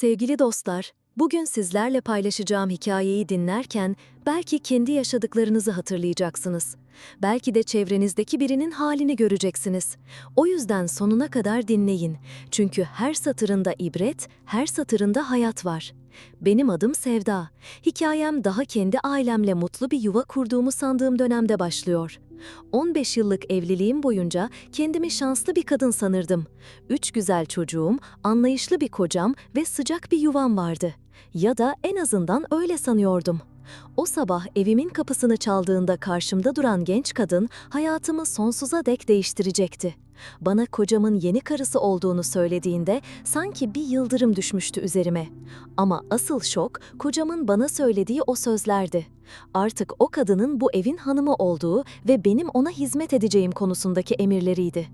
Sevgili dostlar, bugün sizlerle paylaşacağım hikayeyi dinlerken belki kendi yaşadıklarınızı hatırlayacaksınız. Belki de çevrenizdeki birinin halini göreceksiniz. O yüzden sonuna kadar dinleyin. Çünkü her satırında ibret, her satırında hayat var. Benim adım Sevda. Hikayem daha kendi ailemle mutlu bir yuva kurduğumu sandığım dönemde başlıyor. 15 yıllık evliliğim boyunca kendimi şanslı bir kadın sanırdım. Üç güzel çocuğum, anlayışlı bir kocam ve sıcak bir yuvam vardı. Ya da en azından öyle sanıyordum. O sabah evimin kapısını çaldığında karşımda duran genç kadın hayatımı sonsuza dek değiştirecekti. Bana kocamın yeni karısı olduğunu söylediğinde sanki bir yıldırım düşmüştü üzerime. Ama asıl şok kocamın bana söylediği o sözlerdi. Artık o kadının bu evin hanımı olduğu ve benim ona hizmet edeceğim konusundaki emirleriydi.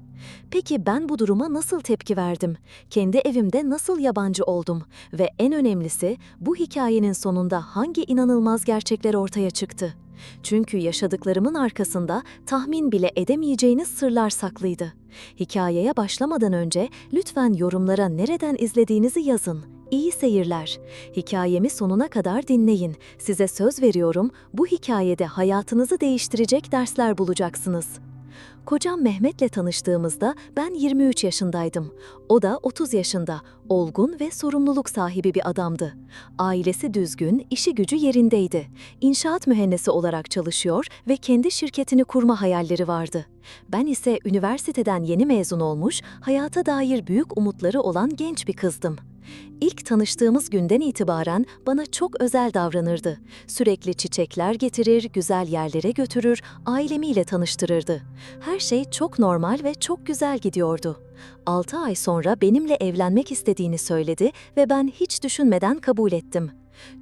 Peki ben bu duruma nasıl tepki verdim? Kendi evimde nasıl yabancı oldum? Ve en önemlisi bu hikayenin sonunda hangi inanılmaz gerçekler ortaya çıktı? Çünkü yaşadıklarımın arkasında tahmin bile edemeyeceğiniz sırlar saklıydı. Hikayeye başlamadan önce lütfen yorumlara nereden izlediğinizi yazın. İyi seyirler. Hikayemi sonuna kadar dinleyin. Size söz veriyorum, bu hikayede hayatınızı değiştirecek dersler bulacaksınız. Kocam Mehmet'le tanıştığımızda ben 23 yaşındaydım. O da 30 yaşında, olgun ve sorumluluk sahibi bir adamdı. Ailesi düzgün, işi gücü yerindeydi. İnşaat mühendisi olarak çalışıyor ve kendi şirketini kurma hayalleri vardı. Ben ise üniversiteden yeni mezun olmuş, hayata dair büyük umutları olan genç bir kızdım. İlk tanıştığımız günden itibaren bana çok özel davranırdı. Sürekli çiçekler getirir, güzel yerlere götürür, ailemiyle tanıştırırdı. Her şey çok normal ve çok güzel gidiyordu. 6 ay sonra benimle evlenmek istediğini söyledi ve ben hiç düşünmeden kabul ettim.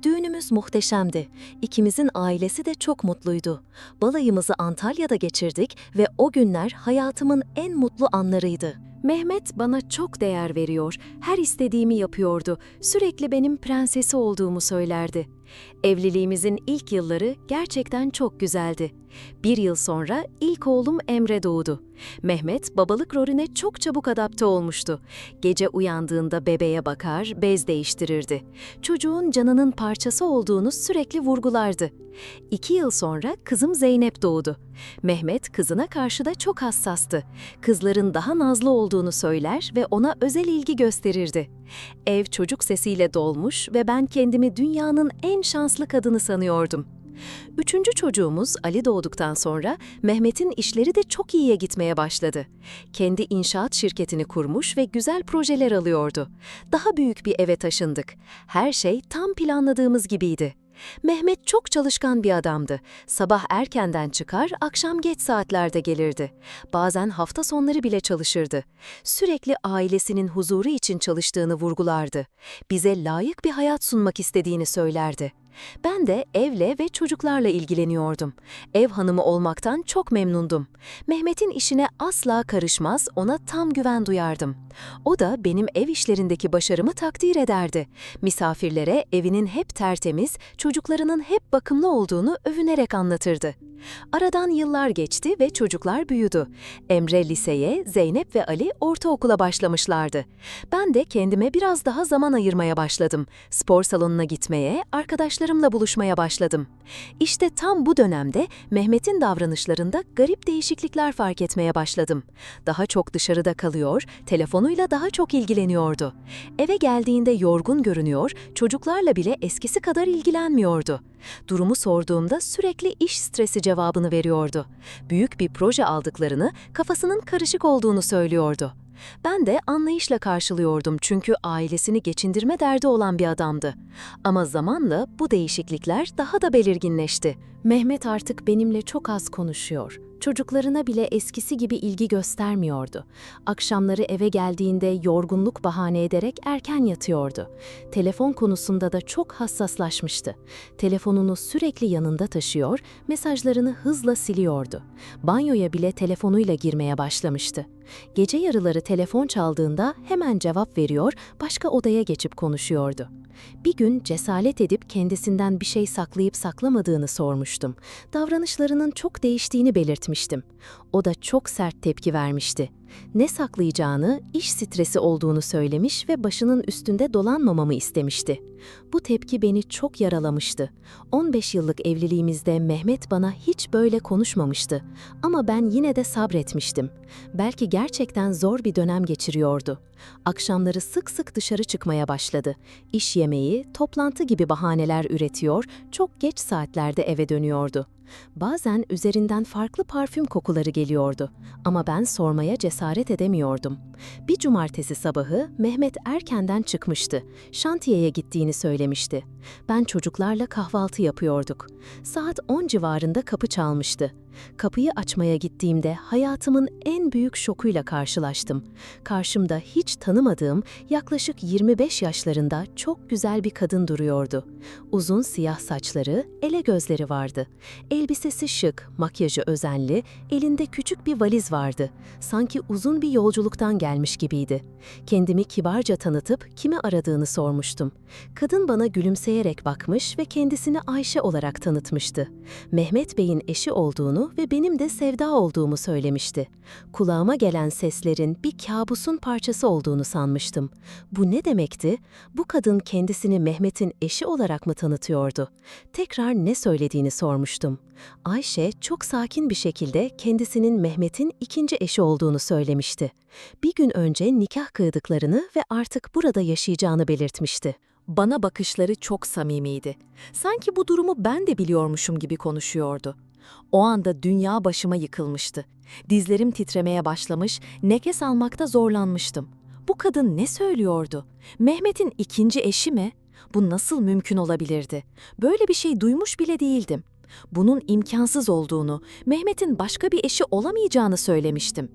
Düğünümüz muhteşemdi. İkimizin ailesi de çok mutluydu. Balayımızı Antalya'da geçirdik ve o günler hayatımın en mutlu anlarıydı. Mehmet bana çok değer veriyor, her istediğimi yapıyordu, sürekli benim prensesi olduğumu söylerdi. Evliliğimizin ilk yılları gerçekten çok güzeldi. Bir yıl sonra ilk oğlum Emre doğdu. Mehmet babalık rolüne çok çabuk adapte olmuştu. Gece uyandığında bebeğe bakar, bez değiştirirdi. Çocuğun canının parçası olduğunu sürekli vurgulardı. İki yıl sonra kızım Zeynep doğdu. Mehmet kızına karşı da çok hassastı. Kızların daha nazlı olduğunu söyler ve ona özel ilgi gösterirdi. Ev çocuk sesiyle dolmuş ve ben kendimi dünyanın en şanslı kadını sanıyordum. Üçüncü çocuğumuz Ali doğduktan sonra Mehmet'in işleri de çok iyiye gitmeye başladı. Kendi inşaat şirketini kurmuş ve güzel projeler alıyordu. Daha büyük bir eve taşındık. Her şey tam planladığımız gibiydi. Mehmet çok çalışkan bir adamdı. Sabah erkenden çıkar, akşam geç saatlerde gelirdi. Bazen hafta sonları bile çalışırdı. Sürekli ailesinin huzuru için çalıştığını vurgulardı. Bize layık bir hayat sunmak istediğini söylerdi. Ben de evle ve çocuklarla ilgileniyordum. Ev hanımı olmaktan çok memnundum. Mehmet'in işine asla karışmaz, ona tam güven duyardım. O da benim ev işlerindeki başarımı takdir ederdi. Misafirlere evinin hep tertemiz, çocuklarının hep bakımlı olduğunu övünerek anlatırdı. Aradan yıllar geçti ve çocuklar büyüdü. Emre liseye, Zeynep ve Ali ortaokula başlamışlardı. Ben de kendime biraz daha zaman ayırmaya başladım. Spor salonuna gitmeye, arkadaşlarımla buluşmaya başladım. İşte tam bu dönemde Mehmet'in davranışlarında garip değişiklikler fark etmeye başladım. Daha çok dışarıda kalıyor, telefonuyla daha çok ilgileniyordu. Eve geldiğinde yorgun görünüyor, çocuklarla bile eskisi kadar ilgilenmiyordu. Durumu sorduğumda sürekli iş stresi cevabını veriyordu. Büyük bir proje aldıklarını, kafasının karışık olduğunu söylüyordu. Ben de anlayışla karşılıyordum çünkü ailesini geçindirme derdi olan bir adamdı. Ama zamanla bu değişiklikler daha da belirginleşti. Mehmet artık benimle çok az konuşuyor. Çocuklarına bile eskisi gibi ilgi göstermiyordu. Akşamları eve geldiğinde yorgunluk bahane ederek erken yatıyordu. Telefon konusunda da çok hassaslaşmıştı. Telefonunu sürekli yanında taşıyor, mesajlarını hızla siliyordu. Banyoya bile telefonuyla girmeye başlamıştı. Gece yarıları telefon çaldığında hemen cevap veriyor, başka odaya geçip konuşuyordu. Bir gün cesaret edip kendisinden bir şey saklayıp saklamadığını sormuştum. Davranışlarının çok değiştiğini belirtmiştim. O da çok sert tepki vermişti. Ne saklayacağını, iş stresi olduğunu söylemiş ve başının üstünde dolanmamamı istemişti. Bu tepki beni çok yaralamıştı. 15 yıllık evliliğimizde Mehmet bana hiç böyle konuşmamıştı. Ama ben yine de sabretmiştim. Belki gerçekten zor bir dönem geçiriyordu. Akşamları sık sık dışarı çıkmaya başladı. İş yemeği, toplantı gibi bahaneler üretiyor, çok geç saatlerde eve dönüyordu. Bazen üzerinden farklı parfüm kokuları geliyordu ama ben sormaya cesaret edemiyordum. Bir cumartesi sabahı Mehmet erkenden çıkmıştı. Şantiyeye gittiğini söylemişti. Ben çocuklarla kahvaltı yapıyorduk. Saat 10 civarında kapı çalmıştı. Kapıyı açmaya gittiğimde hayatımın en büyük şokuyla karşılaştım. Karşımda hiç tanımadığım yaklaşık 25 yaşlarında çok güzel bir kadın duruyordu. Uzun siyah saçları, ele gözleri vardı. Elbisesi şık, makyajı özenli, elinde küçük bir valiz vardı. Sanki uzun bir yolculuktan gelmiş gibiydi. Kendimi kibarca tanıtıp kimi aradığını sormuştum. Kadın bana gülümseyerek bakmış ve kendisini Ayşe olarak tanıtmıştı. Mehmet Bey'in eşi olduğunu ve benim de Sevda olduğumu söylemişti. Kulağıma gelen seslerin bir kabusun parçası olduğunu sanmıştım. Bu ne demekti? Bu kadın kendisini Mehmet'in eşi olarak mı tanıtıyordu? Tekrar ne söylediğini sormuştum. Ayşe çok sakin bir şekilde kendisinin Mehmet'in ikinci eşi olduğunu söylemişti. Bir gün önce nikah kıydıklarını ve artık burada yaşayacağını belirtmişti. Bana bakışları çok samimiydi. Sanki bu durumu ben de biliyormuşum gibi konuşuyordu. O anda dünya başıma yıkılmıştı. Dizlerim titremeye başlamış, nefes almakta zorlanmıştım. Bu kadın ne söylüyordu? Mehmet'in ikinci eşi mi? Bu nasıl mümkün olabilirdi? Böyle bir şey duymuş bile değildim. Bunun imkansız olduğunu, Mehmet'in başka bir eşi olamayacağını söylemiştim.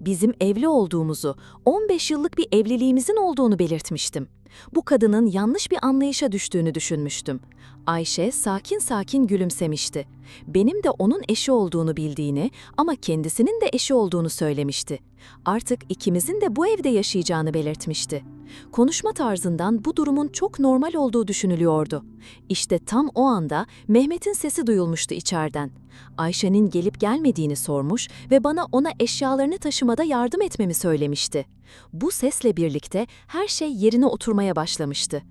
Bizim evli olduğumuzu, 15 yıllık bir evliliğimizin olduğunu belirtmiştim. Bu kadının yanlış bir anlayışa düştüğünü düşünmüştüm. Ayşe sakin sakin gülümsemişti. Benim de onun eşi olduğunu bildiğini ama kendisinin de eşi olduğunu söylemişti. Artık ikimizin de bu evde yaşayacağını belirtmişti. Konuşma tarzından bu durumun çok normal olduğu düşünülüyordu. İşte tam o anda Mehmet'in sesi duyulmuştu içeriden. Ayşe'nin gelip gelmediğini sormuş ve bana ona eşyalarını taşımada yardım etmemi söylemişti. Bu sesle birlikte her şey yerine oturmaya başlamıştı.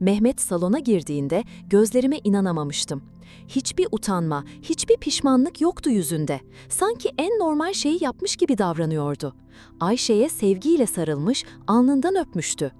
Mehmet salona girdiğinde gözlerime inanamamıştım. Hiçbir utanma, hiçbir pişmanlık yoktu yüzünde. Sanki en normal şeyi yapmış gibi davranıyordu. Ayşe'ye sevgiyle sarılmış, alnından öpmüştü.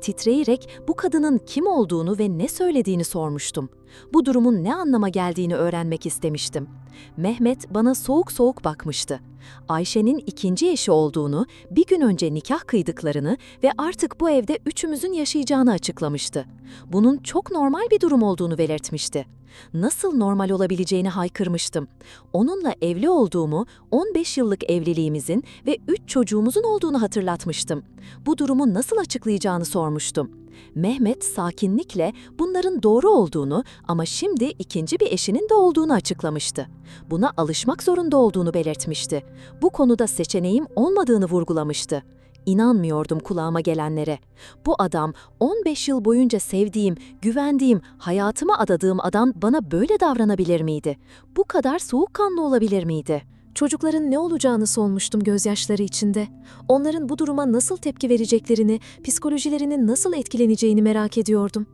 Titreyerek bu kadının kim olduğunu ve ne söylediğini sormuştum. Bu durumun ne anlama geldiğini öğrenmek istemiştim. Mehmet bana soğuk soğuk bakmıştı. Ayşe'nin ikinci eşi olduğunu, bir gün önce nikah kıydıklarını ve artık bu evde üçümüzün yaşayacağını açıklamıştı. Bunun çok normal bir durum olduğunu belirtmişti. Nasıl normal olabileceğini haykırmıştım. Onunla evli olduğumu, 15 yıllık evliliğimizin ve 3 çocuğumuzun olduğunu hatırlatmıştım. Bu durumu nasıl açıklayacağını sormuştum. Mehmet sakinlikle bunların doğru olduğunu ama şimdi ikinci bir eşinin de olduğunu açıklamıştı. Buna alışmak zorunda olduğunu belirtmişti. Bu konuda seçeneğim olmadığını vurgulamıştı. İnanmıyordum kulağıma gelenlere. Bu adam 15 yıl boyunca sevdiğim, güvendiğim, hayatıma adadığım adam bana böyle davranabilir miydi? Bu kadar soğukkanlı olabilir miydi? Çocukların ne olacağını sormuştum gözyaşları içinde. Onların bu duruma nasıl tepki vereceklerini, psikolojilerinin nasıl etkileneceğini merak ediyordum.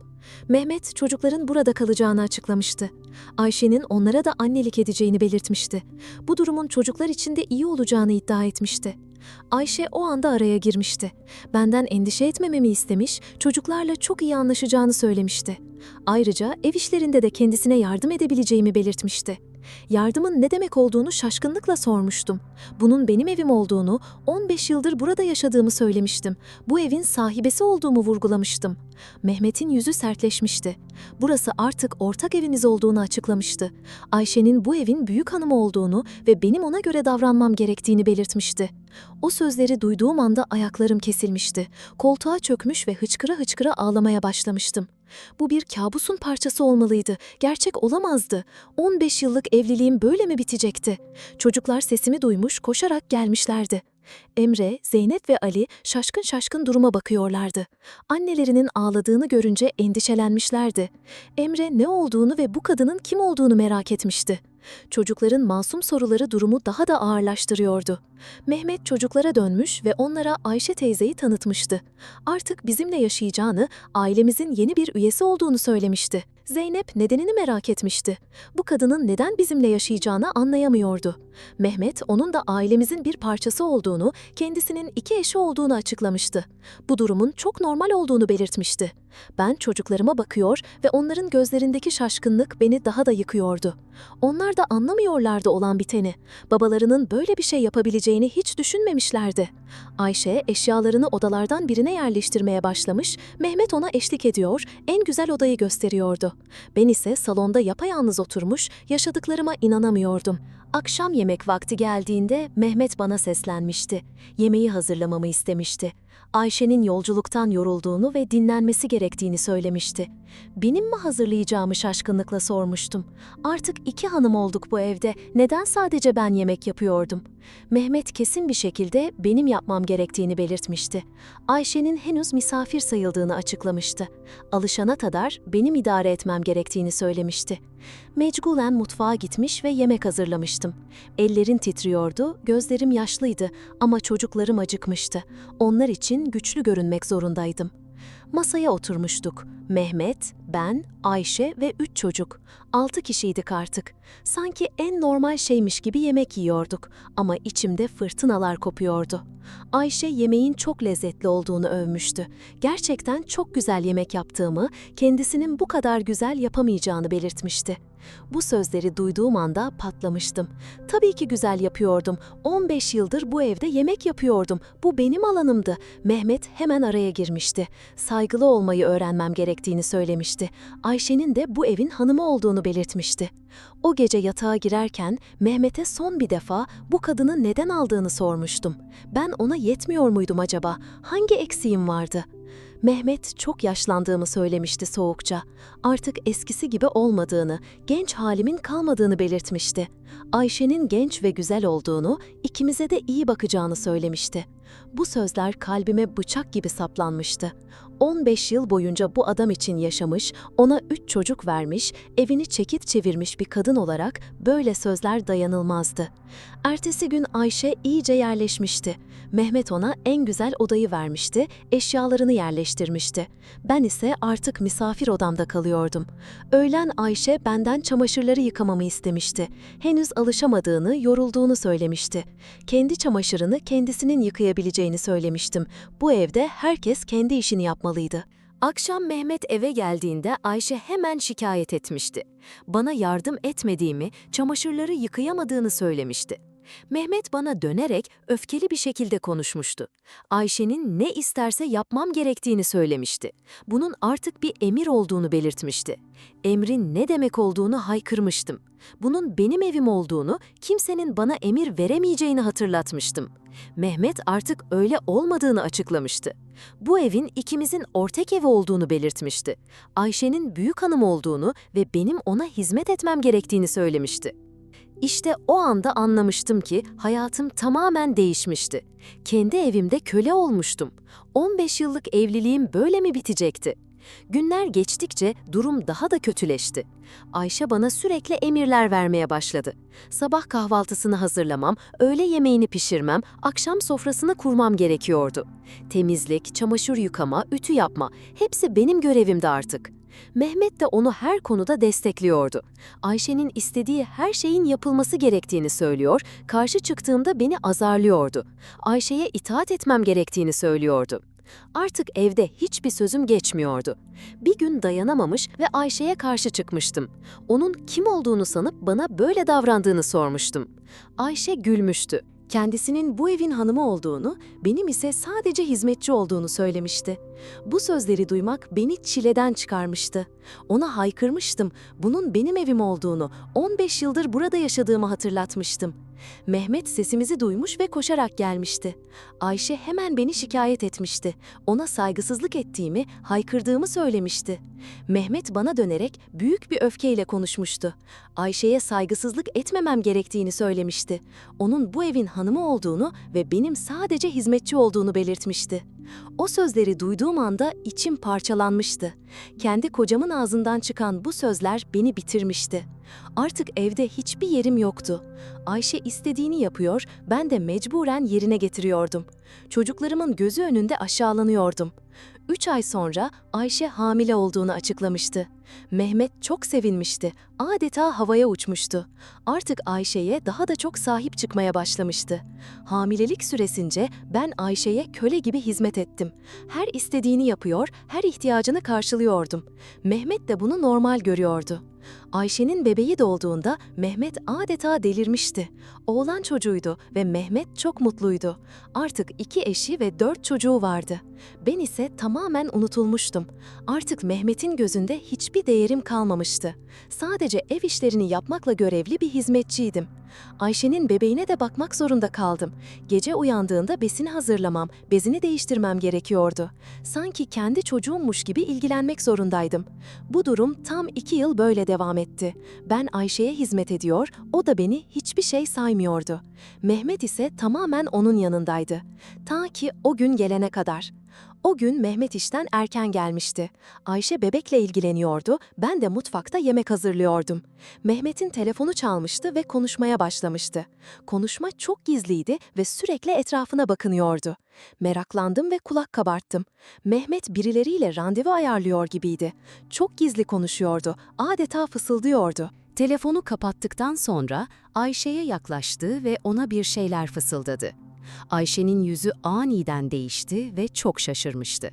Mehmet çocukların burada kalacağını açıklamıştı. Ayşe'nin onlara da annelik edeceğini belirtmişti. Bu durumun çocuklar için de iyi olacağını iddia etmişti. Ayşe o anda araya girmişti. Benden endişe etmememi istemiş, çocuklarla çok iyi anlaşacağını söylemişti. Ayrıca ev işlerinde de kendisine yardım edebileceğimi belirtmişti. Yardımın ne demek olduğunu şaşkınlıkla sormuştum. Bunun benim evim olduğunu, 15 yıldır burada yaşadığımı söylemiştim. Bu evin sahibesi olduğumu vurgulamıştım. Mehmet'in yüzü sertleşmişti. Burası artık ortak evimiz olduğunu açıklamıştı. Ayşe'nin bu evin büyük hanımı olduğunu ve benim ona göre davranmam gerektiğini belirtmişti. O sözleri duyduğum anda ayaklarım kesilmişti. Koltuğa çökmüş ve hıçkıra hıçkıra ağlamaya başlamıştım. Bu bir kabusun parçası olmalıydı. Gerçek olamazdı. 15 yıllık evliliğim böyle mi bitecekti? Çocuklar sesimi duymuş, koşarak gelmişlerdi. Emre, Zeynep ve Ali şaşkın şaşkın duruma bakıyorlardı. Annelerinin ağladığını görünce endişelenmişlerdi. Emre ne olduğunu ve bu kadının kim olduğunu merak etmişti. Çocukların masum soruları durumu daha da ağırlaştırıyordu. Mehmet çocuklara dönmüş ve onlara Ayşe teyzeyi tanıtmıştı. Artık bizimle yaşayacağını, ailemizin yeni bir üyesi olduğunu söylemişti. Zeynep nedenini merak etmişti. Bu kadının neden bizimle yaşayacağını anlayamıyordu. Mehmet onun da ailemizin bir parçası olduğunu, kendisinin iki eşi olduğunu açıklamıştı. Bu durumun çok normal olduğunu belirtmişti. Ben çocuklarıma bakıyor ve onların gözlerindeki şaşkınlık beni daha da yıkıyordu. Onlar da anlamıyorlardı olan biteni. Babalarının böyle bir şey yapabileceğini hiç düşünmemişlerdi. Ayşe eşyalarını odalardan birine yerleştirmeye başlamış, Mehmet ona eşlik ediyor, en güzel odayı gösteriyordu. Ben ise salonda yapayalnız oturmuş, yaşadıklarıma inanamıyordum. Akşam yemek vakti geldiğinde Mehmet bana seslenmişti. Yemeği hazırlamamı istemişti. Ayşe'nin yolculuktan yorulduğunu ve dinlenmesi gerektiğini söylemişti. Benim mi hazırlayacağımı şaşkınlıkla sormuştum. Artık iki hanım olduk bu evde. Neden sadece ben yemek yapıyordum? Mehmet kesin bir şekilde benim yapmam gerektiğini belirtmişti. Ayşe'nin henüz misafir sayıldığını açıklamıştı. Alışana kadar benim idare etmem gerektiğini söylemişti. Mecburen mutfağa gitmiş ve yemek hazırlamıştım. Ellerin titriyordu, gözlerim yaşlıydı ama çocuklarım acıkmıştı. Onlar için güçlü görünmek zorundaydım. Masaya oturmuştuk. Mehmet, ben, Ayşe ve üç çocuk. Altı kişiydik artık. Sanki en normal şeymiş gibi yemek yiyorduk ama içimde fırtınalar kopuyordu. Ayşe yemeğin çok lezzetli olduğunu övmüştü. Gerçekten çok güzel yemek yaptığımı, kendisinin bu kadar güzel yapamayacağını belirtmişti. Bu sözleri duyduğum anda patlamıştım. Tabii ki güzel yapıyordum. 15 yıldır bu evde yemek yapıyordum. Bu benim alanımdı. Mehmet hemen araya girmişti. Saygılı olmayı öğrenmem gerektiğini söylemişti. Ayşe'nin de bu evin hanımı olduğunu belirtmişti. O gece yatağa girerken Mehmet'e son bir defa bu kadını neden aldığını sormuştum. Ben ona yetmiyor muydum acaba? Hangi eksiğim vardı?'' Mehmet çok yaşlandığımı söylemişti soğukça. Artık eskisi gibi olmadığını, genç halimin kalmadığını belirtmişti. Ayşe'nin genç ve güzel olduğunu, ikimize de iyi bakacağını söylemişti. Bu sözler kalbime bıçak gibi saplanmıştı. 15 yıl boyunca bu adam için yaşamış, ona 3 çocuk vermiş, evini çekit çevirmiş bir kadın olarak böyle sözler dayanılmazdı. Ertesi gün Ayşe iyice yerleşmişti. Mehmet ona en güzel odayı vermişti, eşyalarını yerleştirmişti. Ben ise artık misafir odamda kalıyordum. Öğlen Ayşe benden çamaşırları yıkamamı istemişti. Henüz alışamadığını, yorulduğunu söylemişti. Kendi çamaşırını kendisinin yıkayabileceğini söylemiştim. Bu evde herkes kendi işini yapmalıydı. Akşam Mehmet eve geldiğinde Ayşe hemen şikayet etmişti. Bana yardım etmediğimi, çamaşırları yıkayamadığını söylemişti. Mehmet bana dönerek öfkeli bir şekilde konuşmuştu. Ayşe'nin ne isterse yapmam gerektiğini söylemişti. Bunun artık bir emir olduğunu belirtmişti. Emrin ne demek olduğunu haykırmıştım. Bunun benim evim olduğunu, kimsenin bana emir veremeyeceğini hatırlatmıştım. Mehmet artık öyle olmadığını açıklamıştı. Bu evin ikimizin ortak evi olduğunu belirtmişti. Ayşe'nin büyük hanım olduğunu ve benim ona hizmet etmem gerektiğini söylemişti. İşte o anda anlamıştım ki hayatım tamamen değişmişti. Kendi evimde köle olmuştum. 15 yıllık evliliğim böyle mi bitecekti? Günler geçtikçe durum daha da kötüleşti. Ayşe bana sürekli emirler vermeye başladı. Sabah kahvaltısını hazırlamam, öğle yemeğini pişirmem, akşam sofrasını kurmam gerekiyordu. Temizlik, çamaşır yıkama, ütü yapma hepsi benim görevimdi artık. Mehmet de onu her konuda destekliyordu. Ayşe'nin istediği her şeyin yapılması gerektiğini söylüyor, karşı çıktığımda beni azarlıyordu. Ayşe'ye itaat etmem gerektiğini söylüyordu. Artık evde hiçbir sözüm geçmiyordu. Bir gün dayanamamış ve Ayşe'ye karşı çıkmıştım. Onun kim olduğunu sanıp bana böyle davrandığını sormuştum. Ayşe gülmüştü. Kendisinin bu evin hanımı olduğunu, benim ise sadece hizmetçi olduğunu söylemişti. Bu sözleri duymak beni çileden çıkarmıştı. Ona haykırmıştım, bunun benim evim olduğunu, 15 yıldır burada yaşadığımı hatırlatmıştım. Mehmet sesimizi duymuş ve koşarak gelmişti. Ayşe hemen beni şikayet etmişti. Ona saygısızlık ettiğimi, haykırdığımı söylemişti. Mehmet bana dönerek büyük bir öfkeyle konuşmuştu. Ayşe'ye saygısızlık etmemem gerektiğini söylemişti. Onun bu evin hanımı olduğunu ve benim sadece hizmetçi olduğunu belirtmişti. O sözleri duyduğum anda içim parçalanmıştı. Kendi kocamın ağzından çıkan bu sözler beni bitirmişti. Artık evde hiçbir yerim yoktu. Ayşe istediğini yapıyor, ben de mecburen yerine getiriyordum. Çocuklarımın gözü önünde aşağılanıyordum. Üç ay sonra Ayşe hamile olduğunu açıklamıştı. Mehmet çok sevinmişti. Adeta havaya uçmuştu. Artık Ayşe'ye daha da çok sahip çıkmaya başlamıştı. Hamilelik süresince ben Ayşe'ye köle gibi hizmet ettim. Her istediğini yapıyor, her ihtiyacını karşılıyordum. Mehmet de bunu normal görüyordu. Ayşe'nin bebeği doğduğunda Mehmet adeta delirmişti. Oğlan çocuğuydu ve Mehmet çok mutluydu. Artık iki eşi ve dört çocuğu vardı. Ben ise tamamen unutulmuştum. Artık Mehmet'in gözünde hiçbir değerim kalmamıştı. Sadece ev işlerini yapmakla görevli bir hizmetçiydim. Ayşe'nin bebeğine de bakmak zorunda kaldım. Gece uyandığında besini hazırlamam, bezini değiştirmem gerekiyordu. Sanki kendi çocuğummuş gibi ilgilenmek zorundaydım. Bu durum tam iki yıl böyle devam etti. Ben Ayşe'ye hizmet ediyor, o da beni hiçbir şey saymıyordu. Mehmet ise tamamen onun yanındaydı. Ta ki o gün gelene kadar. O gün Mehmet işten erken gelmişti. Ayşe bebekle ilgileniyordu, ben de mutfakta yemek hazırlıyordum. Mehmet'in telefonu çalmıştı ve konuşmaya başlamıştı. Konuşma çok gizliydi ve sürekli etrafına bakınıyordu. Meraklandım ve kulak kabarttım. Mehmet birileriyle randevu ayarlıyor gibiydi. Çok gizli konuşuyordu, adeta fısıldıyordu. Telefonu kapattıktan sonra Ayşe'ye yaklaştı ve ona bir şeyler fısıldadı. Ayşe'nin yüzü aniden değişti ve çok şaşırmıştı.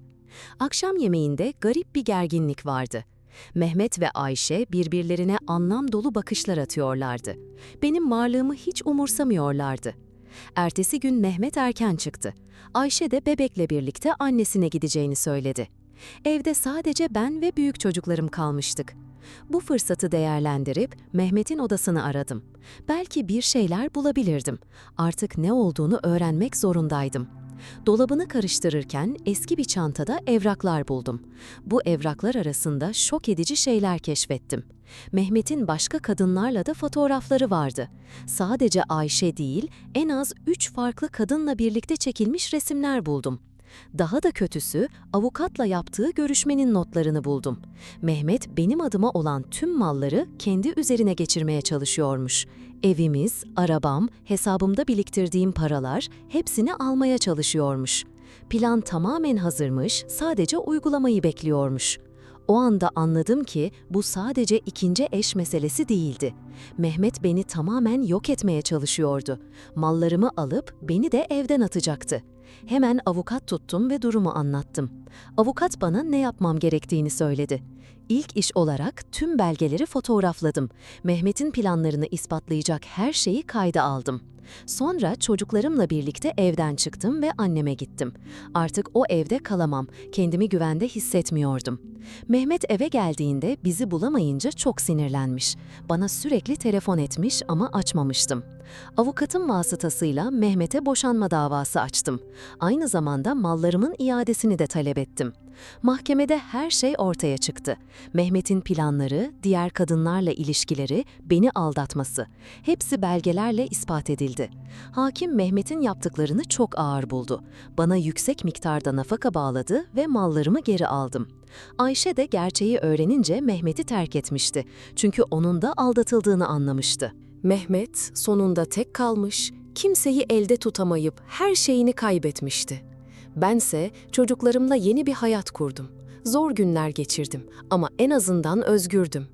Akşam yemeğinde garip bir gerginlik vardı. Mehmet ve Ayşe birbirlerine anlam dolu bakışlar atıyorlardı. Benim varlığımı hiç umursamıyorlardı. Ertesi gün Mehmet erken çıktı. Ayşe de bebekle birlikte annesine gideceğini söyledi. Evde sadece ben ve büyük çocuklarım kalmıştık. Bu fırsatı değerlendirip Mehmet'in odasını aradım. Belki bir şeyler bulabilirdim. Artık ne olduğunu öğrenmek zorundaydım. Dolabını karıştırırken eski bir çantada evraklar buldum. Bu evraklar arasında şok edici şeyler keşfettim. Mehmet'in başka kadınlarla da fotoğrafları vardı. Sadece Ayşe değil, en az üç farklı kadınla birlikte çekilmiş resimler buldum. Daha da kötüsü, avukatla yaptığı görüşmenin notlarını buldum. Mehmet benim adıma olan tüm malları kendi üzerine geçirmeye çalışıyormuş. Evimiz, arabam, hesabımda biriktirdiğim paralar hepsini almaya çalışıyormuş. Plan tamamen hazırmış, sadece uygulamayı bekliyormuş. O anda anladım ki bu sadece ikinci eş meselesi değildi. Mehmet beni tamamen yok etmeye çalışıyordu. Mallarımı alıp beni de evden atacaktı. Hemen avukat tuttum ve durumu anlattım. Avukat bana ne yapmam gerektiğini söyledi. İlk iş olarak tüm belgeleri fotoğrafladım. Mehmet'in planlarını ispatlayacak her şeyi kayda aldım. Sonra çocuklarımla birlikte evden çıktım ve anneme gittim. Artık o evde kalamam, kendimi güvende hissetmiyordum. Mehmet eve geldiğinde bizi bulamayınca çok sinirlenmiş. Bana sürekli telefon etmiş ama açmamıştım. Avukatım vasıtasıyla Mehmet'e boşanma davası açtım. Aynı zamanda mallarımın iadesini de talep ettim. Mahkemede her şey ortaya çıktı. Mehmet'in planları, diğer kadınlarla ilişkileri, beni aldatması. Hepsi belgelerle ispat edildi. Hakim Mehmet'in yaptıklarını çok ağır buldu. Bana yüksek miktarda nafaka bağladı ve mallarımı geri aldım. Ayşe de gerçeği öğrenince Mehmet'i terk etmişti. Çünkü onun da aldatıldığını anlamıştı. Mehmet sonunda tek kalmış, kimseyi elde tutamayıp her şeyini kaybetmişti. Bense çocuklarımla yeni bir hayat kurdum. Zor günler geçirdim ama en azından özgürdüm.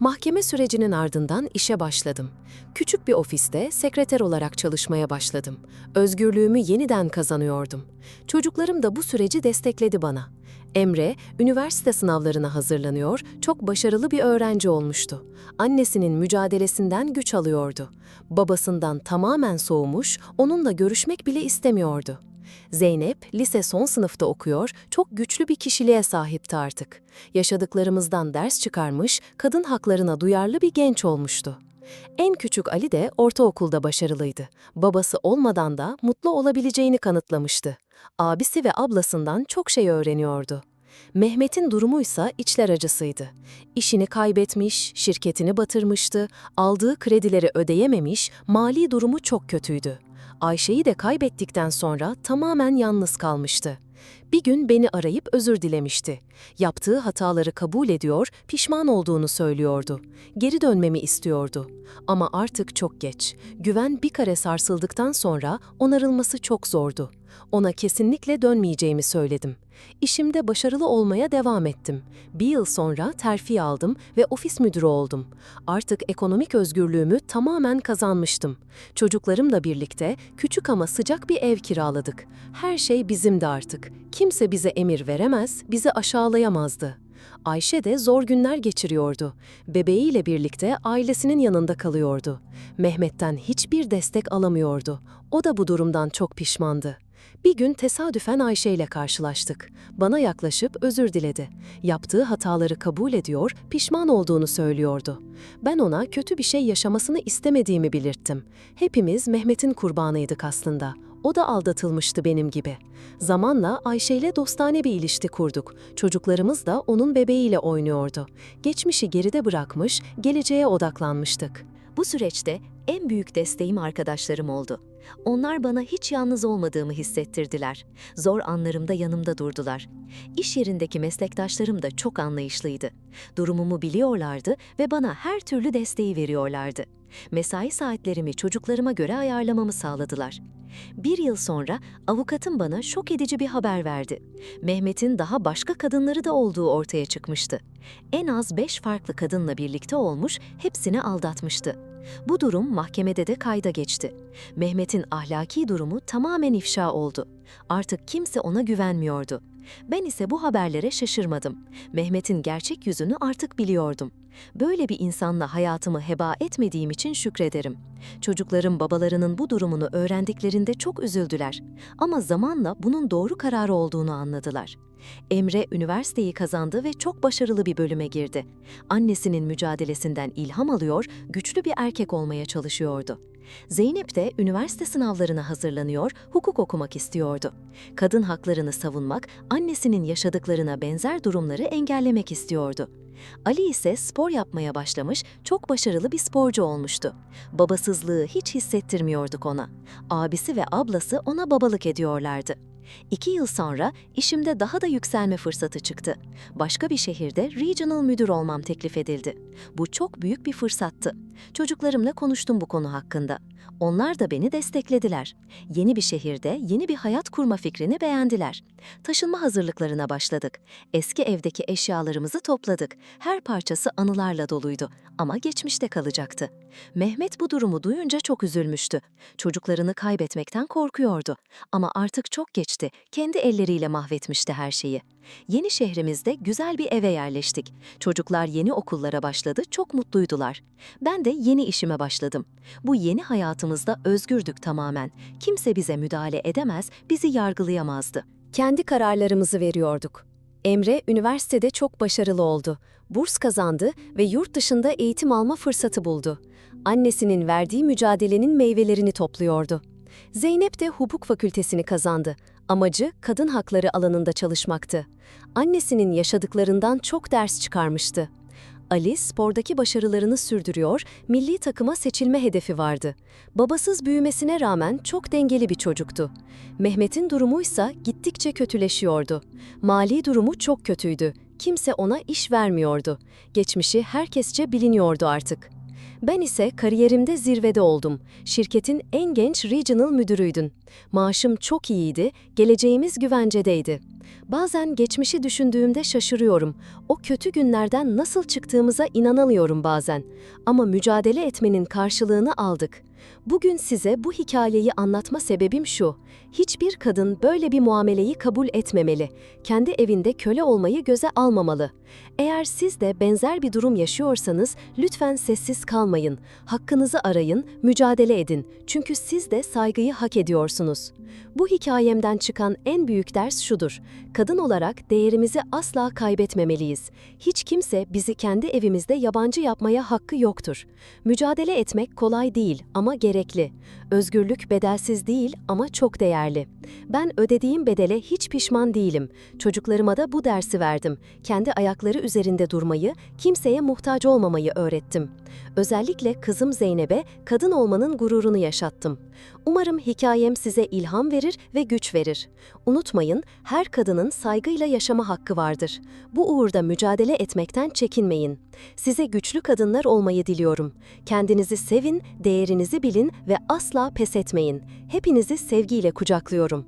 Mahkeme sürecinin ardından işe başladım. Küçük bir ofiste sekreter olarak çalışmaya başladım. Özgürlüğümü yeniden kazanıyordum. Çocuklarım da bu süreci destekledi bana. Emre, üniversite sınavlarına hazırlanıyor, çok başarılı bir öğrenci olmuştu. Annesinin mücadelesinden güç alıyordu. Babasından tamamen soğumuş, onunla görüşmek bile istemiyordu. Zeynep, lise son sınıfta okuyor, çok güçlü bir kişiliğe sahipti artık. Yaşadıklarımızdan ders çıkarmış, kadın haklarına duyarlı bir genç olmuştu. En küçük Ali de ortaokulda başarılıydı. Babası olmadan da mutlu olabileceğini kanıtlamıştı. Abisi ve ablasından çok şey öğreniyordu. Mehmet'in durumuysa içler acısıydı. İşini kaybetmiş, şirketini batırmıştı, aldığı kredileri ödeyememiş, mali durumu çok kötüydü. Ayşe'yi de kaybettikten sonra tamamen yalnız kalmıştı. Bir gün beni arayıp özür dilemişti. Yaptığı hataları kabul ediyor, pişman olduğunu söylüyordu. Geri dönmemi istiyordu. Ama artık çok geç. Güven bir kare sarsıldıktan sonra onarılması çok zordu. Ona kesinlikle dönmeyeceğimi söyledim. İşimde başarılı olmaya devam ettim. Bir yıl sonra terfi aldım ve ofis müdürü oldum. Artık ekonomik özgürlüğümü tamamen kazanmıştım. Çocuklarımla birlikte küçük ama sıcak bir ev kiraladık. Her şey bizimdi artık. Kimse bize emir veremez, bizi aşağılayamazdı. Ayşe de zor günler geçiriyordu. Bebeğiyle birlikte ailesinin yanında kalıyordu. Mehmet'ten hiçbir destek alamıyordu. O da bu durumdan çok pişmandı. Bir gün tesadüfen Ayşe ile karşılaştık. Bana yaklaşıp özür diledi. Yaptığı hataları kabul ediyor, pişman olduğunu söylüyordu. Ben ona kötü bir şey yaşamasını istemediğimi belirttim. Hepimiz Mehmet'in kurbanıydık aslında. O da aldatılmıştı benim gibi. Zamanla Ayşe ile dostane bir ilişki kurduk. Çocuklarımız da onun bebeğiyle oynuyordu. Geçmişi geride bırakmış, geleceğe odaklanmıştık. Bu süreçte en büyük desteğim arkadaşlarım oldu. Onlar bana hiç yalnız olmadığımı hissettirdiler. Zor anlarımda yanımda durdular. İş yerindeki meslektaşlarım da çok anlayışlıydı. Durumumu biliyorlardı ve bana her türlü desteği veriyorlardı. Mesai saatlerimi çocuklarıma göre ayarlamamı sağladılar. Bir yıl sonra avukatım bana şok edici bir haber verdi. Mehmet'in daha başka kadınları da olduğu ortaya çıkmıştı. En az beş farklı kadınla birlikte olmuş, hepsini aldatmıştı. Bu durum mahkemede de kayda geçti. Mehmet'in ahlaki durumu tamamen ifşa oldu. Artık kimse ona güvenmiyordu. Ben ise bu haberlere şaşırmadım. Mehmet'in gerçek yüzünü artık biliyordum. Böyle bir insanla hayatımı heba etmediğim için şükrederim. Çocuklarım babalarının bu durumunu öğrendiklerinde çok üzüldüler. Ama zamanla bunun doğru karar olduğunu anladılar. Emre üniversiteyi kazandı ve çok başarılı bir bölüme girdi. Annesinin mücadelesinden ilham alıyor, güçlü bir erkek olmaya çalışıyordu. Zeynep de üniversite sınavlarına hazırlanıyor, hukuk okumak istiyordu. Kadın haklarını savunmak, annesinin yaşadıklarına benzer durumları engellemek istiyordu. Ali ise spor yapmaya başlamış, çok başarılı bir sporcu olmuştu. Babasızlığı hiç hissettirmiyorduk ona. Abisi ve ablası ona babalık ediyorlardı. İki yıl sonra işimde daha da yükselme fırsatı çıktı. Başka bir şehirde regional müdür olmam teklif edildi. Bu çok büyük bir fırsattı. Çocuklarımla konuştum bu konu hakkında. Onlar da beni desteklediler. Yeni bir şehirde yeni bir hayat kurma fikrini beğendiler. Taşınma hazırlıklarına başladık. Eski evdeki eşyalarımızı topladık. Her parçası anılarla doluydu ama geçmişte kalacaktı. Mehmet bu durumu duyunca çok üzülmüştü. Çocuklarını kaybetmekten korkuyordu. Ama artık çok geçti. Kendi elleriyle mahvetmişti her şeyi. Yeni şehrimizde güzel bir eve yerleştik. Çocuklar yeni okullara başladı, çok mutluydular. Ben de yeni işime başladım. Bu yeni hayatımızda özgürdük tamamen. Kimse bize müdahale edemez, bizi yargılayamazdı. Kendi kararlarımızı veriyorduk. Emre üniversitede çok başarılı oldu. Burs kazandı ve yurt dışında eğitim alma fırsatı buldu. Annesinin verdiği mücadelenin meyvelerini topluyordu. Zeynep de hukuk fakültesini kazandı. Amacı kadın hakları alanında çalışmaktı. Annesinin yaşadıklarından çok ders çıkarmıştı. Ali spordaki başarılarını sürdürüyor, milli takıma seçilme hedefi vardı. Babasız büyümesine rağmen çok dengeli bir çocuktu. Mehmet'in durumuysa gittikçe kötüleşiyordu. Mali durumu çok kötüydü. Kimse ona iş vermiyordu. Geçmişi herkesçe biliniyordu artık. Ben ise kariyerimde zirvede oldum. Şirketin en genç regional müdürüydün. Maaşım çok iyiydi, geleceğimiz güvencedeydi. Bazen geçmişi düşündüğümde şaşırıyorum. O kötü günlerden nasıl çıktığımıza inanamıyorum bazen. Ama mücadele etmenin karşılığını aldık. Bugün size bu hikayeyi anlatma sebebim şu. Hiçbir kadın böyle bir muameleyi kabul etmemeli. Kendi evinde köle olmayı göze almamalı. Eğer siz de benzer bir durum yaşıyorsanız lütfen sessiz kalmayın. Hakkınızı arayın, mücadele edin. Çünkü siz de saygıyı hak ediyorsunuz. Bu hikayemden çıkan en büyük ders şudur. Kadın olarak değerimizi asla kaybetmemeliyiz. Hiç kimse bizi kendi evimizde yabancı yapmaya hakkı yoktur. Mücadele etmek kolay değil ama gerekli. Özgürlük bedelsiz değil ama çok değerli. Ben ödediğim bedele hiç pişman değilim. Çocuklarıma da bu dersi verdim. Kendi ayakları üzerinde durmayı, kimseye muhtaç olmamayı öğrettim. Özellikle kızım Zeynep'e kadın olmanın gururunu yaşattım. Umarım hikayem size ilham verir ve güç verir. Unutmayın, her kadının saygıyla yaşama hakkı vardır. Bu uğurda mücadele etmekten çekinmeyin. Size güçlü kadınlar olmayı diliyorum. Kendinizi sevin, değerinizi bilin ve asla pes etmeyin. Hepinizi sevgiyle kucaklıyorum.